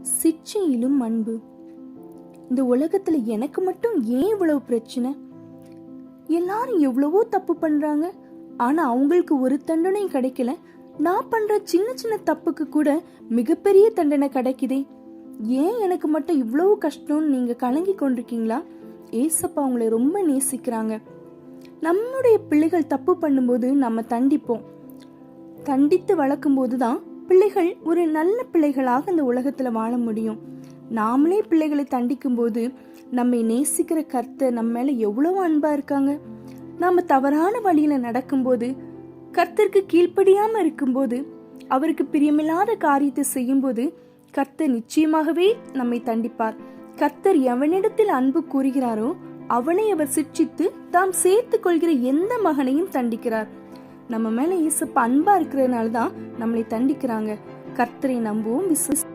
சிற்சையிலும் அன்பு. இந்த உலகத்துல எனக்கு மட்டும் ஏன் இவ்வளவு பிரச்சனை? எல்லாரும் எவ்வளவோ தப்பு பண்றாங்க. ஆனா அவங்களுக்கு ஒரு தண்டனையும் கிடைக்கல. நான் பண்ற சின்ன சின்ன தப்புக்கு கூட மிகப்பெரிய தண்டனை கிடைக்குதே. ஏன் எனக்கு மட்டும் இவ்வளவு கஷ்டம்னு நீங்க கலங்கி கொண்டிருக்கீங்களா? ஏசப்பா அவங்களை ரொம்ப நேசிக்கிறாங்க. நம்முடைய பிள்ளைகள் தப்பு பண்ணும்போது நம்ம தண்டிப்போம். தண்டித்து வளர்க்கும் போதுதான் பிள்ளைகள் ஒரு நல்ல பிள்ளைகளாக இந்த உலகத்துல வாழ முடியும். நாமளே பிள்ளைகளை தண்டிக்கும் போது நம்மை நேசிக்கிற கர்த்தர் நம்ம மேல எவ்வளவு அன்பா இருக்காங்க? நாம தவறான வழியில நடக்கும்போது கர்த்தருக்கு கீழ்ப்படியாம இருக்கும்போது அவருக்கு பிரியமில்லாத காரியத்தை செய்யும்போது கர்த்தர் நிச்சயமாகவே நம்மை தண்டிப்பார். கர்த்தர் எவனிடத்தில் அன்பு கூறுகிறாரோ அவனை அவர் சிட்சித்து தாம் சேர்த்துக் கொள்கிற எந்த மகனையும் தண்டிக்கிறார். நம்ம மேல இயேசு அன்பா இருக்கிறதுனால தான் நம்மளை தண்டிக்கிறாங்க. கர்த்தரை நம்புவோம் விசுவாசி